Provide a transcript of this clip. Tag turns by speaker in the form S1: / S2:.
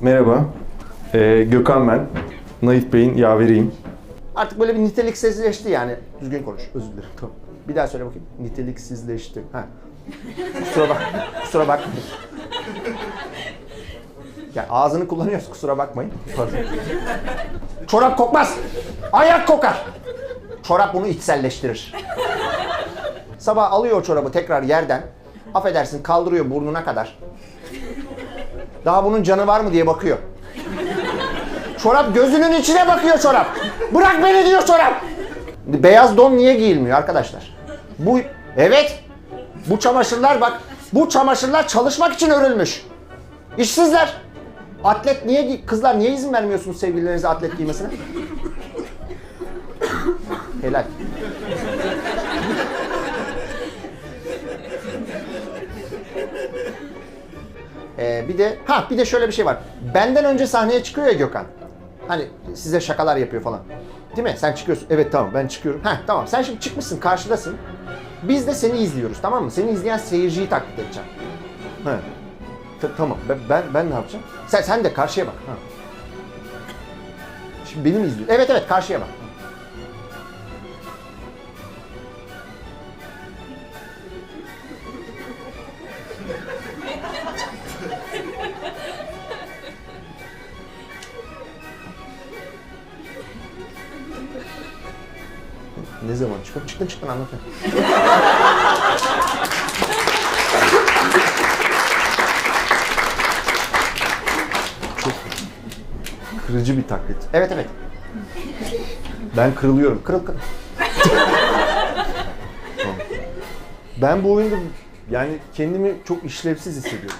S1: Merhaba. Ee, Gökhan ben. Naif Bey'in yaveriyim.
S2: Artık böyle bir niteliksizleşti yani. Düzgün konuş. Özür dilerim. Tamam. Bir daha söyle bakayım. Niteliksizleşti. Ha. Kusura bak. Kusura bakmayın. Yani ağzını kullanıyoruz. Kusura bakmayın. Pardon. Çorap kokmaz. Ayak kokar. Çorap bunu içselleştirir. Sabah alıyor o çorabı tekrar yerden. Affedersin kaldırıyor burnuna kadar. Daha bunun canı var mı diye bakıyor. Çorap gözünün içine bakıyor çorap. Bırak beni diyor çorap. Beyaz don niye giyilmiyor arkadaşlar? Bu evet. Bu çamaşırlar bak. Bu çamaşırlar çalışmak için örülmüş. İşsizler. Atlet niye kızlar niye izin vermiyorsunuz sevgililerinize atlet giymesine? Helal. Ee, bir de ha bir de şöyle bir şey var. Benden önce sahneye çıkıyor ya Gökhan. Hani size şakalar yapıyor falan. Değil mi? Sen çıkıyorsun. Evet tamam ben çıkıyorum. Ha tamam. Sen şimdi çıkmışsın karşıdasın. Biz de seni izliyoruz tamam mı? Seni izleyen seyirciyi taklit edeceğim. Ha. Ta- tamam. Ben, ben ben ne yapacağım? Sen sen de karşıya bak. Ha. Şimdi beni mi izliyor? Evet evet karşıya bak. Ne zaman çıkıyor? Çıktın çıktın anlatayım. Çok kırıcı bir taklit. Evet evet. Ben kırılıyorum. Kırıl kırıl. Ben bu oyunda yani kendimi çok işlevsiz hissediyorum.